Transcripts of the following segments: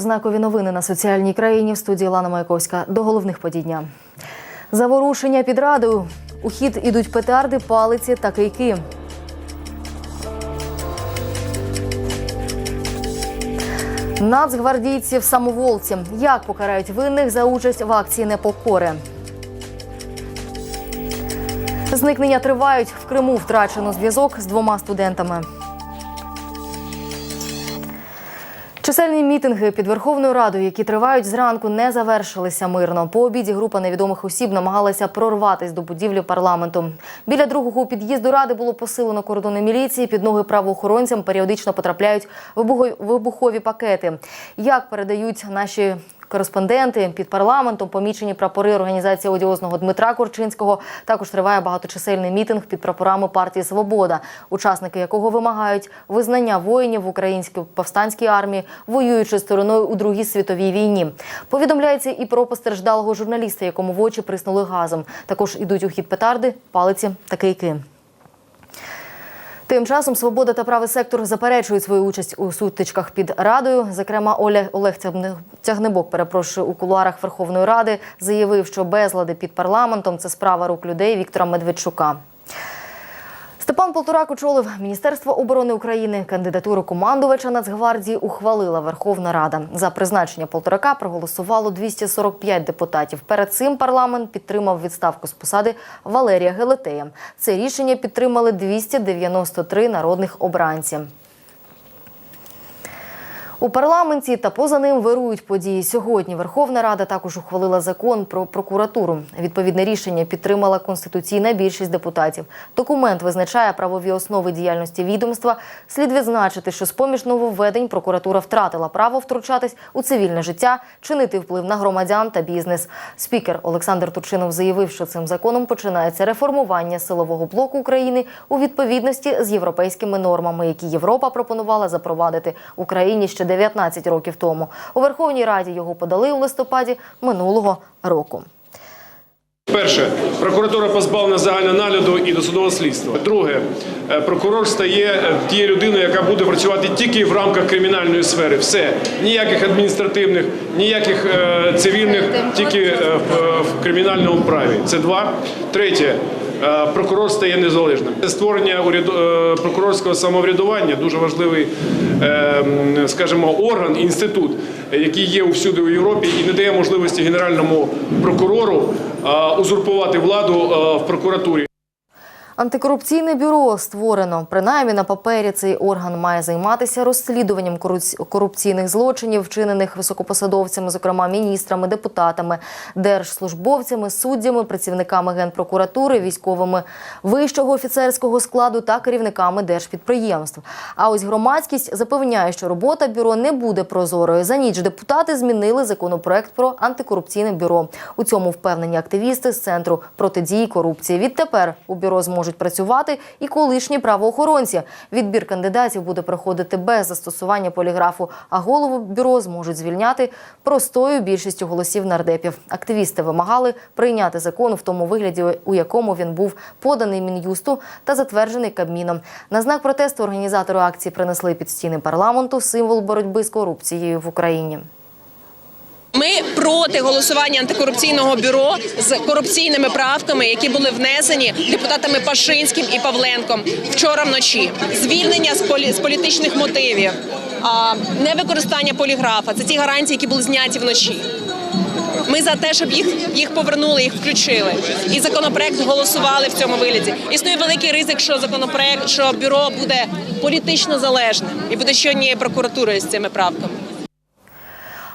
Знакові новини на соціальній країні в студії Лана Маяковська. До головних подій дня. Заворушення під радою. У хід ідуть петарди, палиці та кийки. Нацгвардійці в самоволці. Як покарають винних за участь в акції непокори? Зникнення тривають. В Криму втрачено зв'язок з двома студентами. Чисельні мітинги під Верховною Радою, які тривають зранку, не завершилися мирно. По обіді група невідомих осіб намагалася прорватися до будівлі парламенту. Біля другого під'їзду ради було посилено кордони міліції. Під ноги правоохоронцям періодично потрапляють вибухові- пакети. Як передають наші Кореспонденти під парламентом помічені прапори організації одіозного Дмитра Корчинського. Також триває багаточисельний мітинг під прапорами партії Свобода, учасники якого вимагають визнання воїнів в українській повстанській армії, воюючи стороною у Другій світовій війні. Повідомляється і про постраждалого журналіста, якому в очі приснули газом. Також ідуть у хід петарди, палиці та кийки. Тим часом свобода та правий сектор заперечують свою участь у сутичках під радою. Зокрема, Олег Олег Тягне- Тягнебок, перепрошую, у кулуарах Верховної Ради заявив, що безлади під парламентом це справа рук людей Віктора Медведчука. Степан Полторак очолив Міністерство оборони України. Кандидатуру командувача Нацгвардії ухвалила Верховна Рада. За призначення Полторака проголосувало 245 депутатів. Перед цим парламент підтримав відставку з посади Валерія Гелетея. Це рішення підтримали 293 народних обранці. У парламенті та поза ним вирують події. Сьогодні Верховна Рада також ухвалила закон про прокуратуру. Відповідне рішення підтримала конституційна більшість депутатів. Документ визначає правові основи діяльності відомства. Слід відзначити, що з поміж нововведень прокуратура втратила право втручатись у цивільне життя, чинити вплив на громадян та бізнес. Спікер Олександр Турчинов заявив, що цим законом починається реформування силового блоку України у відповідності з європейськими нормами, які Європа пропонувала запровадити Україні ще 19 років тому. У Верховній Раді його подали у листопаді минулого року. Перше, прокуратура позбавлена загального нагляду і досудового слідства. Друге, е, прокурор стає е, тією людиною, яка буде працювати тільки в рамках кримінальної сфери. Все, ніяких адміністративних, ніяких е, цивільних, тільки е, в, в кримінальному праві. Це два. Третє. Е, Прокурор стає незалежним. Створення е, прокурорського самоврядування дуже важливий, е, скажімо, орган, інститут, який є всюди у Європі і не дає можливості генеральному прокурору узурпувати владу в прокуратурі. Антикорупційне бюро створено. Принаймні на папері цей орган має займатися розслідуванням корупційних злочинів, вчинених високопосадовцями, зокрема міністрами, депутатами, держслужбовцями, суддями, працівниками генпрокуратури, військовими вищого офіцерського складу та керівниками держпідприємств. А ось громадськість запевняє, що робота бюро не буде прозорою. За ніч депутати змінили законопроект про антикорупційне бюро. У цьому впевнені активісти з центру протидії корупції. Відтепер у бюро зможуть працювати і колишні правоохоронці. Відбір кандидатів буде проходити без застосування поліграфу, а голову бюро зможуть звільняти простою більшістю голосів нардепів. Активісти вимагали прийняти закон в тому вигляді, у якому він був поданий мін'юсту та затверджений Кабміном. На знак протесту організатори акції принесли під стіни парламенту символ боротьби з корупцією в Україні. Ми проти голосування антикорупційного бюро з корупційними правками, які були внесені депутатами Пашинським і Павленком вчора вночі. Звільнення з, полі- з політичних мотивів, а, невикористання поліграфа це ті гарантії, які були зняті вночі. Ми за те, щоб їх, їх повернули, їх включили. І законопроект голосували в цьому вигляді. Існує великий ризик, що законопроект, що бюро буде політично залежним і буде ще однією прокуратурою з цими правками.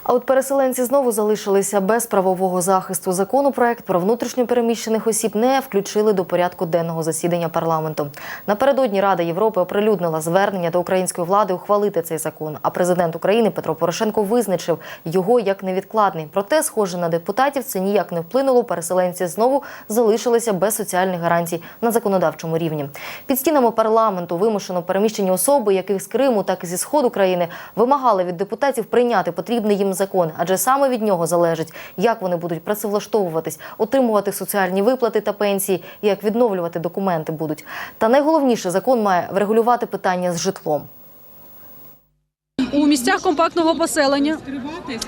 А от переселенці знову залишилися без правового захисту. Законопроект про внутрішньо переміщених осіб не включили до порядку денного засідання парламенту. Напередодні Рада Європи оприлюднила звернення до української влади ухвалити цей закон. А президент України Петро Порошенко визначив його як невідкладний. Проте, схоже на депутатів, це ніяк не вплинуло. Переселенці знову залишилися без соціальних гарантій на законодавчому рівні. Під стінами парламенту вимушено переміщені особи, яких з Криму, так і зі сходу країни, вимагали від депутатів прийняти потрібний їм закон, адже саме від нього залежить, як вони будуть працевлаштовуватись, отримувати соціальні виплати та пенсії, як відновлювати документи будуть. Та найголовніше закон має врегулювати питання з житлом. У місцях компактного поселення,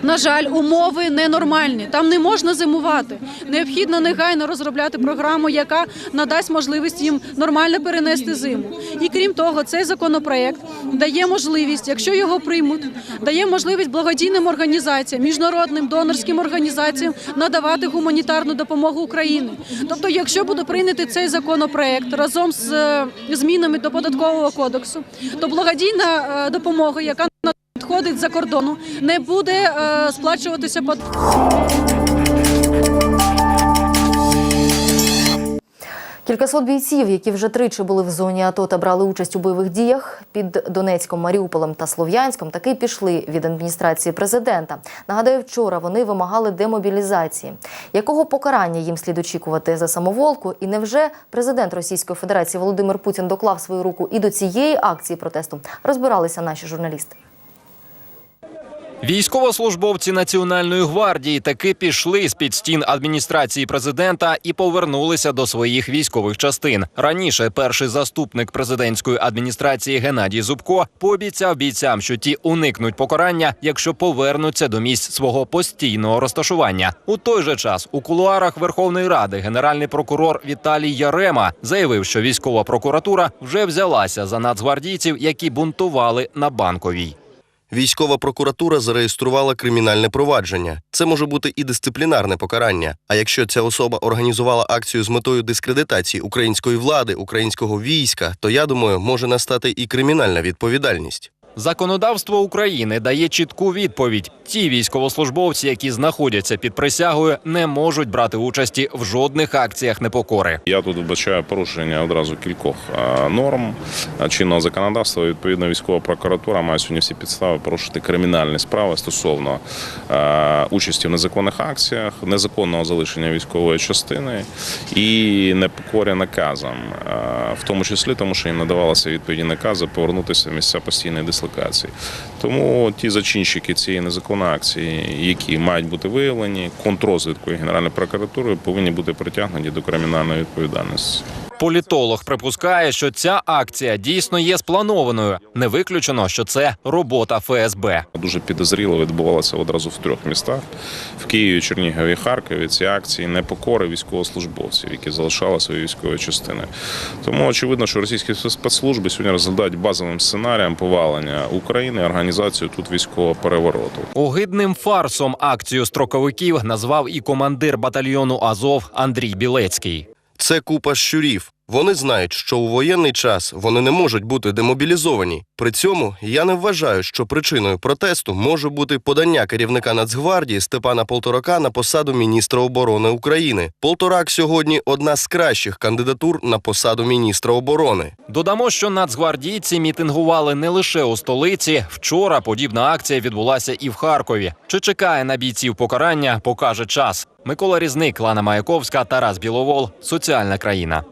на жаль, умови ненормальні. Там не можна зимувати. Необхідно негайно розробляти програму, яка надасть можливість їм нормально перенести зиму. І крім того, цей законопроект дає можливість, якщо його приймуть, дає можливість благодійним організаціям, міжнародним донорським організаціям надавати гуманітарну допомогу Україні. Тобто, якщо буде прийнятий цей законопроект разом з е, змінами до податкового кодексу, то благодійна е, допомога, яка надходить за кордону, не буде е, сплачуватися под. Кількасот бійців, які вже тричі були в зоні АТО та брали участь у бойових діях під Донецьком, Маріуполем та Слов'янськом, таки пішли від адміністрації президента. Нагадаю, вчора вони вимагали демобілізації. Якого покарання їм слід очікувати за самоволку? І невже президент Російської Федерації Володимир Путін доклав свою руку і до цієї акції протесту? Розбиралися наші журналісти. Військовослужбовці Національної гвардії таки пішли з під стін адміністрації президента і повернулися до своїх військових частин. Раніше перший заступник президентської адміністрації Геннадій Зубко пообіцяв бійцям, що ті уникнуть покарання, якщо повернуться до місць свого постійного розташування. У той же час у кулуарах Верховної Ради генеральний прокурор Віталій Ярема заявив, що військова прокуратура вже взялася за нацгвардійців, які бунтували на банковій. Військова прокуратура зареєструвала кримінальне провадження. Це може бути і дисциплінарне покарання. А якщо ця особа організувала акцію з метою дискредитації української влади, українського війська, то я думаю, може настати і кримінальна відповідальність. Законодавство України дає чітку відповідь: ті військовослужбовці, які знаходяться під присягою, не можуть брати участі в жодних акціях непокори. Я тут вбачаю порушення одразу кількох норм чинного законодавства. Відповідно, військова прокуратура має сьогодні всі підстави порушити кримінальні справи стосовно участі в незаконних акціях, незаконного залишення військової частини і непокоря наказам, в тому числі тому, що їм надавалися відповідні накази повернутися в місця постійної дислокації. Тому ті зачинщики цієї незаконної акції, які мають бути виявлені, контррозвідкою Генеральної прокуратури повинні бути притягнуті до кримінальної відповідальності. Політолог припускає, що ця акція дійсно є спланованою. Не виключено, що це робота ФСБ. Дуже підозріло відбувалося одразу в трьох містах: в Києві, Чернігові, Харкові. Ці акції непокори військовослужбовців, які залишали свої військові частини. Тому очевидно, що російські спецслужби сьогодні розглядають базовим сценарієм повалення України, організацію тут військового перевороту. Огидним фарсом акцію строковиків назвав і командир батальйону Азов Андрій Білецький. Це купа щурів. Вони знають, що у воєнний час вони не можуть бути демобілізовані. При цьому я не вважаю, що причиною протесту може бути подання керівника Нацгвардії Степана Полторака на посаду міністра оборони України. Полторак сьогодні одна з кращих кандидатур на посаду міністра оборони. Додамо, що нацгвардійці мітингували не лише у столиці. Вчора подібна акція відбулася і в Харкові. Чи чекає на бійців покарання, покаже час. Микола Різник, Лана Маяковська, Тарас Біловол. Соціальна країна.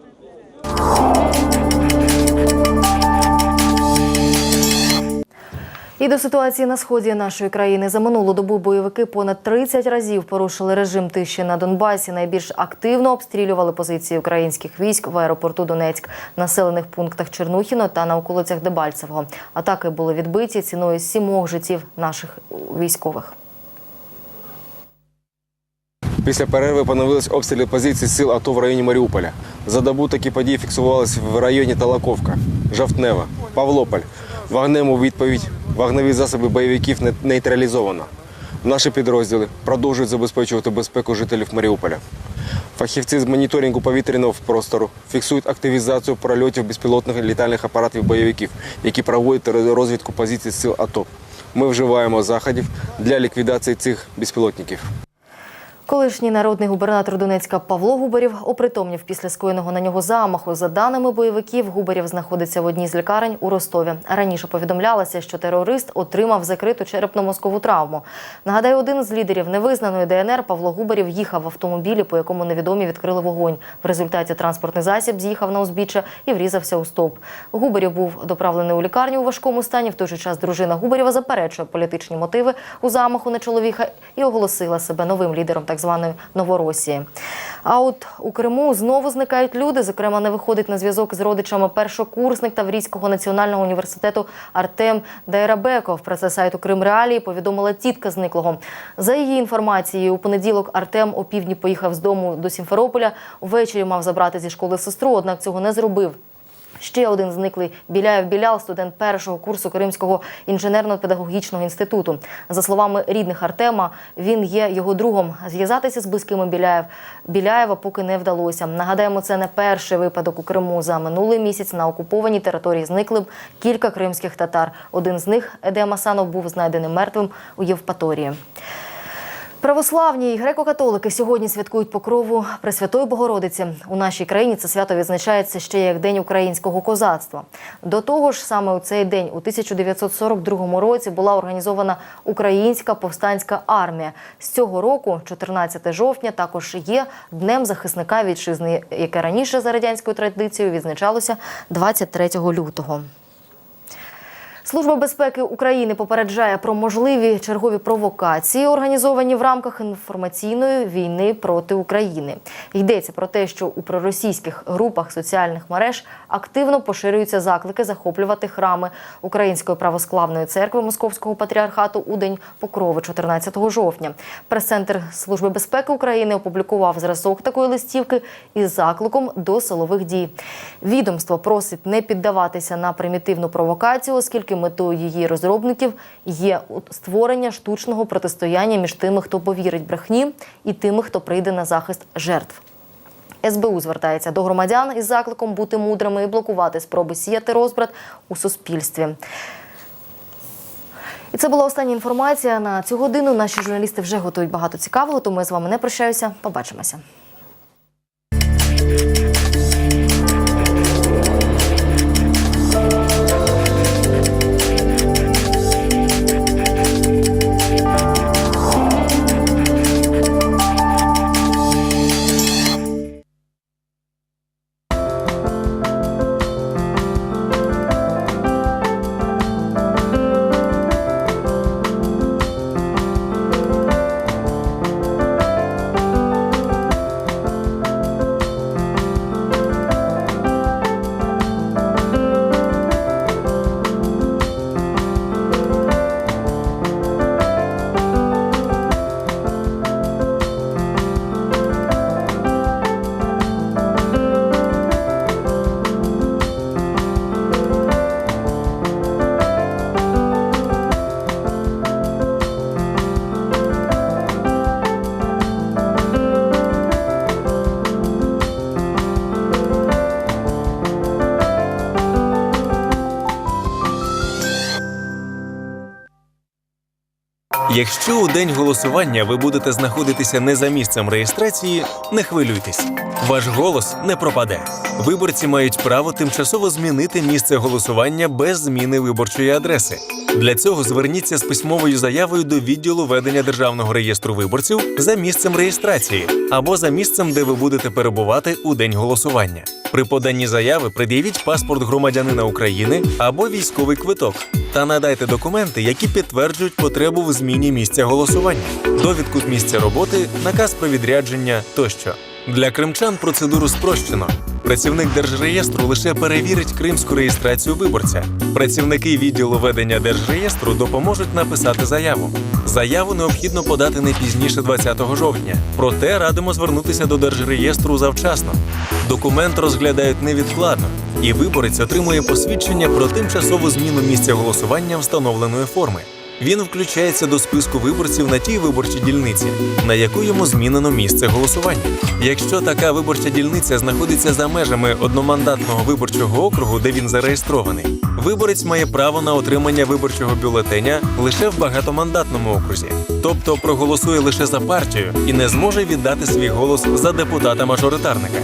І до ситуації на сході нашої країни за минулу добу бойовики понад 30 разів порушили режим тиші на Донбасі. Найбільш активно обстрілювали позиції українських військ в аеропорту Донецьк, населених пунктах Чернухіно та на околицях Дебальцевого. Атаки були відбиті ціною сімох життів наших військових. Після перерви поновились обстріли позицій сил АТО в районі Маріуполя. За добу такі події фіксувалися в районі Талаковка, Жовтнева, Павлополь. Вогнем у відповідь вогневі засоби бойовиків нейтралізовано. Наші підрозділи продовжують забезпечувати безпеку жителів Маріуполя. Фахівці з моніторингу повітряного простору фіксують активізацію прольотів безпілотних літальних апаратів бойовиків, які проводять розвідку позицій сил АТО. Ми вживаємо заходів для ліквідації цих безпілотників. Колишній народний губернатор Донецька Павло Губарів опритомнів після скоєного на нього замаху. За даними бойовиків, Губарів знаходиться в одній з лікарень у Ростові. Раніше повідомлялося, що терорист отримав закриту черепно-мозкову травму. Нагадаю, один з лідерів невизнаної ДНР Павло Губарів їхав в автомобілі, по якому невідомі відкрили вогонь. В результаті транспортний засіб з'їхав на узбіччя і врізався у стовп. Губарів був доправлений у лікарню у важкому стані. В той же час дружина Губарєва заперечує політичні мотиви у замаху на чоловіка і оголосила себе новим лідером так званої Новоросії. А от у Криму знову зникають люди. Зокрема, не виходить на зв'язок з родичами першокурсник Таврійського національного університету Артем Дайрабеков. Про це сайту Крим Реалії повідомила тітка зниклого. За її інформацією, у понеділок Артем о півдні поїхав з дому до Сімферополя. Увечері мав забрати зі школи сестру, однак цього не зробив. Ще один зниклий Біляєв Білял, студент першого курсу Кримського інженерно-педагогічного інституту. За словами рідних Артема, він є його другом. Зв'язатися з близькими Біляєв Біляєва поки не вдалося. Нагадаємо, це не перший випадок у Криму. За минулий місяць на окупованій території зникли кілька кримських татар. Один з них Едем Асанов був знайдений мертвим у Євпаторії. Православні і греко-католики сьогодні святкують покрову Пресвятої Богородиці. У нашій країні це свято відзначається ще як День українського козацтва. До того ж, саме у цей день, у 1942 році, була організована українська повстанська армія. З цього року, 14 жовтня, також є днем захисника вітчизни, яке раніше за радянською традицією відзначалося 23 лютого. Служба безпеки України попереджає про можливі чергові провокації, організовані в рамках інформаційної війни проти України. Йдеться про те, що у проросійських групах соціальних мереж активно поширюються заклики захоплювати храми Української православної церкви Московського патріархату у день покрови 14 жовтня. Прес-центр Служби безпеки України опублікував зразок такої листівки із закликом до силових дій. Відомство просить не піддаватися на примітивну провокацію, оскільки метою її розробників є створення штучного протистояння між тими, хто повірить брехні, і тими, хто прийде на захист жертв. СБУ звертається до громадян із закликом бути мудрими і блокувати спроби сіяти розбрат у суспільстві. І це була остання інформація на цю годину. Наші журналісти вже готують багато цікавого, тому я з вами не прощаюся. Побачимося. Якщо у день голосування ви будете знаходитися не за місцем реєстрації, не хвилюйтесь. Ваш голос не пропаде. Виборці мають право тимчасово змінити місце голосування без зміни виборчої адреси. Для цього зверніться з письмовою заявою до відділу ведення державного реєстру виборців за місцем реєстрації або за місцем, де ви будете перебувати у день голосування. При поданні заяви пред'явіть паспорт громадянина України або військовий квиток та надайте документи, які підтверджують потребу в зміні місця голосування, довідку з місця роботи, наказ про відрядження тощо. Для кримчан процедуру спрощено. Працівник держреєстру лише перевірить кримську реєстрацію виборця. Працівники відділу ведення держреєстру допоможуть написати заяву. Заяву необхідно подати не пізніше 20 жовтня. Проте радимо звернутися до держреєстру завчасно. Документ розглядають невідкладно, і виборець отримує посвідчення про тимчасову зміну місця голосування встановленої форми. Він включається до списку виборців на тій виборчій дільниці, на яку йому змінено місце голосування. Якщо така виборча дільниця знаходиться за межами одномандатного виборчого округу, де він зареєстрований, виборець має право на отримання виборчого бюлетеня лише в багатомандатному окрузі, тобто проголосує лише за партію і не зможе віддати свій голос за депутата-мажоритарника.